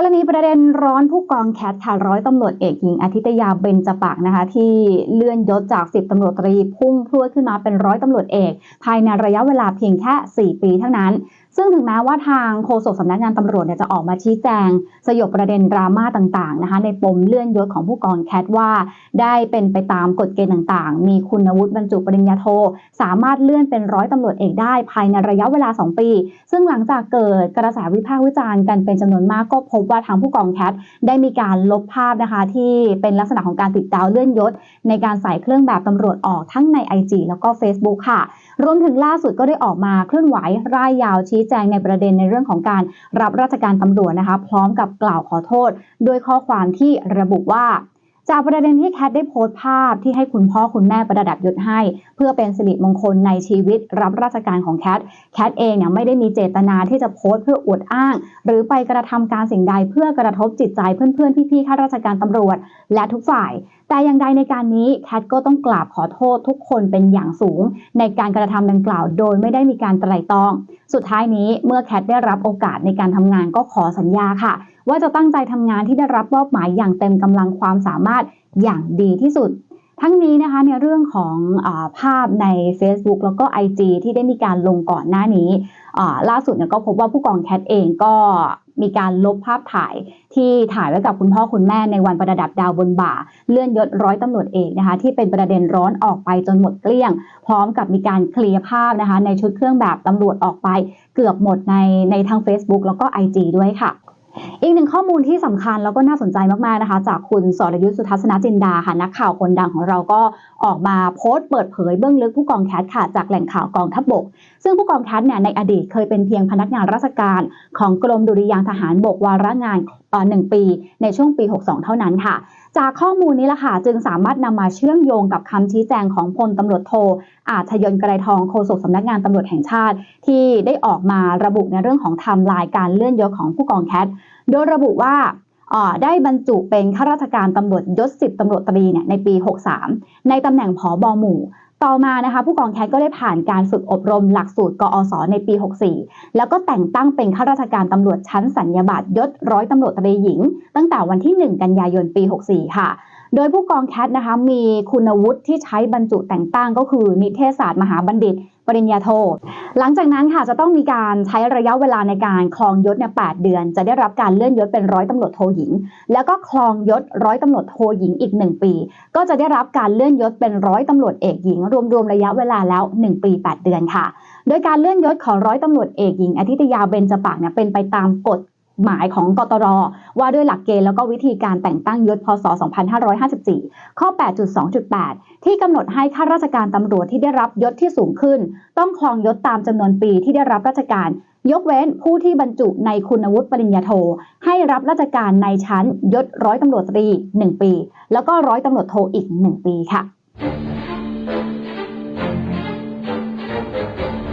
กรณีประเด็นร้อนผู้กองแคทค่ะร้อยตำรวจเอกหญิงอาทิตยาเบญจปากนะคะที่เลื่อนยศจาก10ตำรวจตรีพุ่งพรวดขึ้นมาเป็นร้อยตำรวจเอก ภายในระยะเวลาเพียงแค่ 4 ปีเท่านั้น ซึ่งถึงแม้ว่าทางโฆษกสำนักงานตำรวจเนี่ยจะออกมาชี้แจง สยบประเด็นดราม่าต่างๆนะคะในปมเลื่อนยศของผู้กองแคทว่าได้เป็นไปตามกฎเกณฑ์ต่างๆ มีคุณวุฒิบรรจุปริญญาโท สามารถเลื่อนเป็นร้อยตำรวจเอกได้ภายในระยะเวลา 2 ปี ซึ่งหลังจากเกิดกระแสวิพากษ์วิจารณ์กันเป็นจำนวนมากก็พบว่าทางผู้กองแคทได้มีการลบภาพนะคะที่เป็นลักษณะของการติดดาวเลื่อนยศ ในการใส่เครื่องแบบตำรวจออกทั้งใน IG แล้วก็ Facebook ค่ะ รวมถึงล่าสุดก็ได้ออกมาเคลื่อนไหวร่ายยาวชี้แจงในประเด็นในเรื่องของการรับราชการตำรวจนะคะ พร้อมกับกล่าวขอโทษ ด้วยข้อความที่ระบุว่าจากประเด็นที่แคทได้โพสต์ภาพที่ให้คุณพ่อคุณแม่ประดับยศให้ เพื่อเป็นสิริมงคลในชีวิตรับราชการของแคท แคทเองเนี่ยไม่ได้มีเจตนาที่จะโพสต์เพื่ออวดอ้าง หรือไปกระทำการสิ่งใดเพื่อกระทบจิตใจเพื่อนๆ พี่ๆข้าราชการตำรวจ และทุกฝ่าย แต่อย่างใดในการนี้แคทก็ต้องกราบขอโทษทุกคนเป็นอย่างสูง ในการกระทำดังกล่าวโดยไม่ได้มีการไตร่ตรอง สุดท้ายนี้เมื่อแคทได้รับโอกาสในการทำงานก็ขอสัญญาค่ะ ว่าจะตั้งใจทำงานที่ได้รับมอบหมายอย่างเต็มกำลังความสามารถอย่างดีที่สุด ทั้งนี้นะคะในเรื่องของอาภาพใน Facebook แล้วก็ IG ที่ได้มีการลงก่อนหน้านี้ล่าสุดเนี่ยก็พบว่าผู้กองแคทเองก็มีการลบภาพถ่ายที่ถ่ายไว้กับคุณพ่อคุณแม่ในวันประดับดาวบนบ่า เลื่อนยศร้อยตำรวจเอกนะคะ ที่เป็นประเด็นร้อนออกไปจนหมดเกลี้ยง พร้อมกับมีการเคลียร์ภาพนะคะ ในชุดเครื่องแบบตำรวจออกไป เกือบหมดในในทาง Facebook แล้วก็ IG ด้วยค่ะ อีกหนึ่งข้อมูลที่สำคัญแล้วก็น่าสนใจมากๆนะคะ จากคุณสรยุทธสุทัศนจินดาค่ะนักข่าวคนดังของเราก็ออกมาโพสต์เปิดเผยเบื้องลึกผู้กองแคทค่ะจากแหล่งข่าวกองทัพบก ซึ่งผู้กองแคทเนี่ยในอดีตเคยเป็นเพียงพนักงานราชการของกรมดุริยางทหารบกวาระงานหนึ่งปีในช่วงปี 62 เท่านั้นค่ะ จากข้อมูลนี้ละค่ะจึงสามารถนำมาเชื่อมโยงกับคำชี้แจงของพลตำรวจโท อาชยนต์ไรทองโฆษกสำนักงานตำรวจแห่งชาติ ที่ได้ออกมาระบุในเรื่องของไทม์ไลน์การเลื่อนยศของผู้กองแคท โดยระบุว่าได้บรรจุเป็นข้าราชการตำรวจยศสิบตำรวจตรีเนี่ยในปี 63 ในตำแหน่งผอบอหมู่ ต่อมานะคะผู้กองแคทก็ได้ผ่านการฝึกอบรมหลักสูตรกอศในปี 64 แล้วก็แต่งตั้งเป็นข้าราชการตำรวจชั้นสัญญาบัตรยศร้อยตำรวจตรีหญิง ตั้งแต่วันที่ 1 กันยายนปี 64 ค่ะ โดยผู้กองแคทนะคะมีคุณวุฒิที่ใช้บรรจุแต่งตั้งก็คือนิเทศศาสตร์มหาบัณฑิต ปริญญาโท หลังจากนั้นค่ะจะต้องมีการใช้ระยะเวลาในการคลองยศเนี่ย8เดือน จะได้รับการเลื่อนยศเป็นร้อยตำรวจโทหญิง แล้วก็คลองยศร้อยตำรวจโทหญิงอีก 1 ปี ก็จะได้รับการเลื่อนยศเป็นร้อยตำรวจเอกหญิง รวมๆระยะเวลาแล้ว 1 ปี 8 เดือนค่ะ โดยการเลื่อนยศของร้อยตำรวจเอกหญิงอาทิตยาเบญจปากเนี่ยเป็นไปตามกฎ หมายของกตรว่าด้วยหลักเกณฑ์แล้วก็วิธีการแต่งตั้งยศพศ 2554 ข้อ 8.2.8 ที่กำหนดให้ข้าราชการตำรวจที่ได้รับยศที่สูงขึ้น ต้องครองยศตามจำนวนปีที่ได้รับราชการ ยกเว้นผู้ที่บรรจุในคุณวุฒิปริญญาโท ให้รับราชการในชั้นยศร้อยตำรวจตรี 1 ปี แล้วก็ร้อยตำรวจโทอีก 1 ปีค่ะ